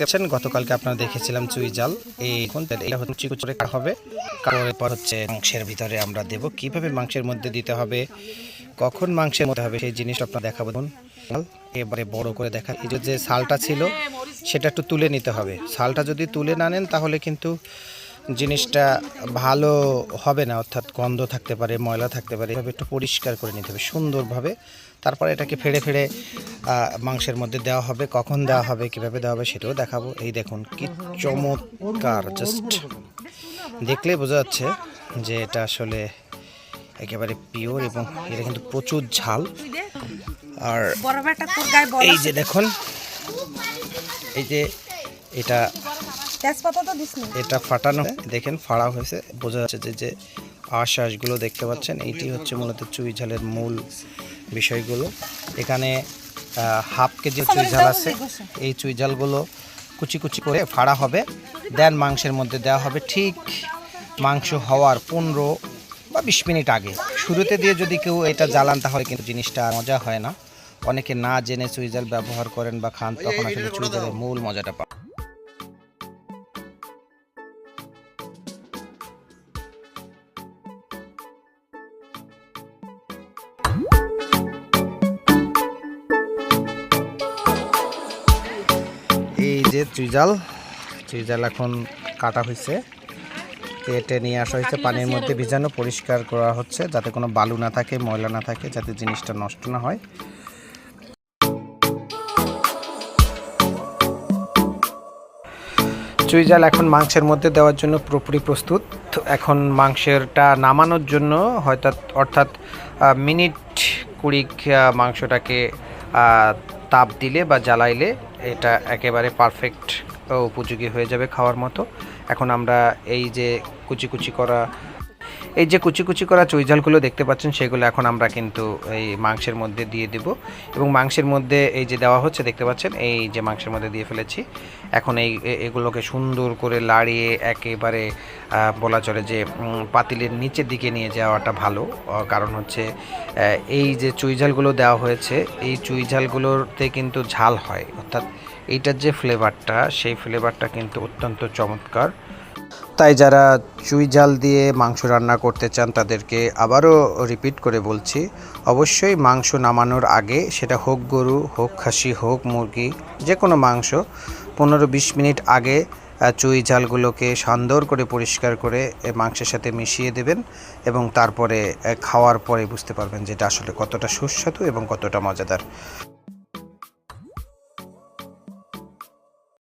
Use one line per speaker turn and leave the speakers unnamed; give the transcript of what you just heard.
পাচ্ছেন গতকালকে আপনারা দেখেছিলাম চুই জাল। এখন এটা হচ্ছে কুচি করে কাটা হবে। কাটার পর হচ্ছে মাংসের ভিতরে আমরা দেব। কীভাবে মাংসের মধ্যে দিতে হবে? কখন মাংসের মধ্যে হবে? সেই জিনিসটা আপনারা দেখাবো। এবারে বড় করে দেখা। এই যে শালটা ছিল, সেটা একটু তুলে নিতে হবে। শালটা যদি তুলে না নেন, তাহলে কিন্তু জিনিসটা ভালো হবে না অর্থাৎ গন্ধ থাকতে পারে ময়লা থাকতে পারে এভাবে একটু পরিষ্কার করে নিতে হবে সুন্দরভাবে। তারপরে এটাকে ফেড়ে ফেড়ে মাংসের মধ্যে দেওয়া হবে কখন দেওয়া হবে কীভাবে দেওয়া হবে সেটাও দেখাবো। এই দেখুন কি চমৎকার জাস্ট দেখলেই বোঝা যাচ্ছে যে এটা আসলে একেবারে পিওর এবং এটা কিন্তু প্রচুর ঝাল। আর এই যে দেখুন এই যে এটা
তেজপাতা তো দিস
এটা ফাটানো দেখেন ফাড়া হয়েছে। বোঝা যাচ্ছে যে যে আশ্বাসগুলো দেখতে পাচ্ছেন এইটি হচ্ছে মূলত চুই ঝালের মূল বিষয়গুলো। এখানে হাফ কেজি চুই ঝাল আছে। এই চুই ঝালগুলো কুচি কুচি করে ফাড়া হবে। দেন মাংসের মধ্যে দেওয়া হবে ঠিক মাংস হওয়ার পনেরো বা বিশ মিনিট আগে। শুরুতে দিয়ে যদি কেউ এটা জ্বালান তাহলে কিন্তু জিনিসটা মজা হয় না। অনেকে না জেনে চুই ঝাল ব্যবহার করেন বা খান তখন আসলে চুই ঝালের মূল মজাটা পান। যে চুইজাল চুইজাল এখন কাটা হয়েছে কেটে নিয়ে আসা হয়েছে পানির মধ্যে ভিজানো পরিষ্কার করা হচ্ছে যাতে কোনো বালু না থাকে ময়লা না থাকে যাতে জিনিসটা নষ্ট না হয়। চুইজাল এখন মাংসের মধ্যে দেওয়ার জন্য পুরোপুরি প্রস্তুত। এখন মাংসেরটা নামানোর জন্য হয়তো অর্থাৎ মিনিট আহ, মাংসটাকে তাপ দিলে বা জ্বালাইলে এটা একেবারে পারফেক্ট উপযোগী হয়ে যাবে খাওয়ার মতো। এখন আমরা এই যে কুচি কুচি করা এই যে কুচি কুচি করা চুইঝালগুলো দেখতে পাচ্ছেন, সেগুলো এখন আমরা কিন্তু এই মাংসের মধ্যে দিয়ে দেব। এবং মাংসের মধ্যে এই যে দেওয়া হচ্ছে, দেখতে পাচ্ছেন, এই যে মাংসের মধ্যে দিয়ে ফেলেছি। এখন এই এগুলোকে সুন্দর করে লাড়িয়ে একেবারে বলা চলে যে পাতিলের নিচের দিকে নিয়ে যাওয়াটা ভালো। কারণ হচ্ছে এই যে চুইঝালগুলো দেওয়া হয়েছে, এই চুইঝালগুলোতে কিন্তু ঝাল হয়। অর্থাৎ এইটার যে ফ্লেভারটা সেই ফ্লেভারটা কিন্তু অত্যন্ত চমৎকার। তাই যারা চুই জাল দিয়ে মাংস রান্না করতে চান, তাদেরকে আবারও রিপিট করে বলছি, অবশ্যই মাংস নামানোর আগে সেটা হোক গরু হোক খাসি হোক মুরগি যে কোনো মাংস, পনেরো বিশ মিনিট আগে চুই ঝালগুলোকে সুন্দর করে পরিষ্কার করে মাংসের সাথে মিশিয়ে দেবেন এবং তারপরে খাওয়ার পরে বুঝতে পারবেন যেটা আসলে কতটা সুস্বাদু এবং কতটা মজাদার।